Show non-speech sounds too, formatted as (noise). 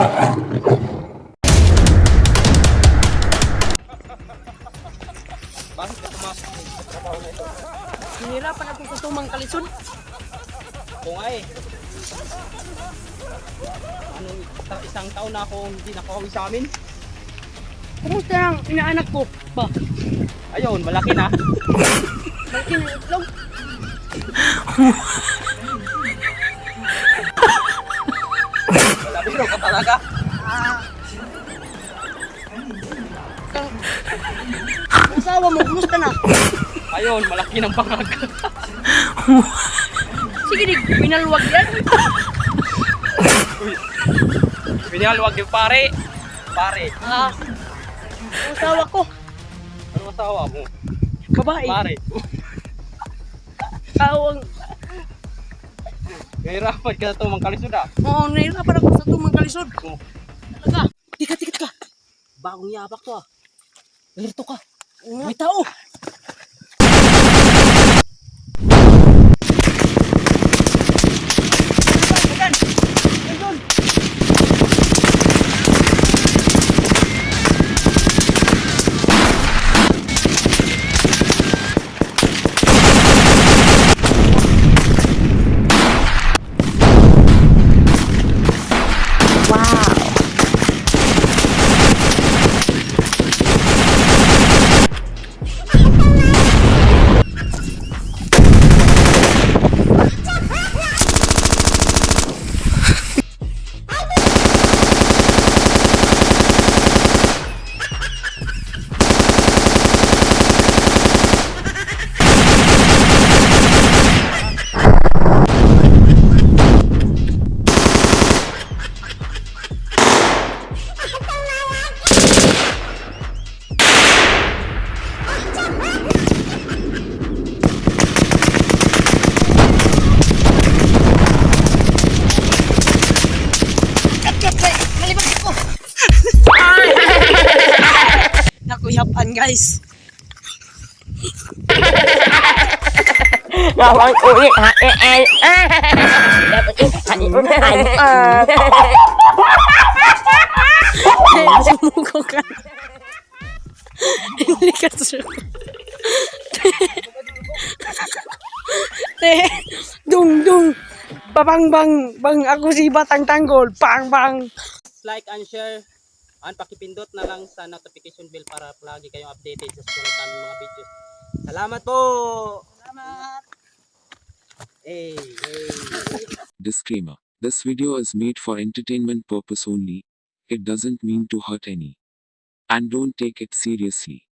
Bakit ka pumasok sa trabaho na ito? Ako tumang kalisod. Oo nga eh. Anong isang taon na ako hindi nakawi sa amin. Ano Kumusta ang inaanak ko? Ba? Ayun, malaki na. malaki na itlog. (laughs) Sabi ka talaga. Asawa mo, kumusta na? Ayun, malaki ng pangag. Sige, di, minalwag yan. Pinahalwag yung pare. Pare, Ah, ang asawa ko, ano asawa mo? babae. Pare, Ikaw ang, nahirapan ka na ito mga kalisod ah. oo, nahirapan ako sa tumang kalisod. Oh. Talaga. Tika, tika, tika. Bagong yabak to ah. Alerto ka. Oo. May tao. Nakuyapan guys. Bawang uwi ha eh eh Dapat ikan ikan Sumuko ka. Hindi ka. Te, dung dung. Babang bang bang ako si Batang Tanggol. Bang bang. like and share and pakipindot na lang sa notification bell para lagi kayong updated sa susunod naming mga videos. Salamat po! Salamat. Hey, hey. Disclaimer. This video is made for entertainment purpose only. It doesn't mean to hurt any. And don't take it seriously.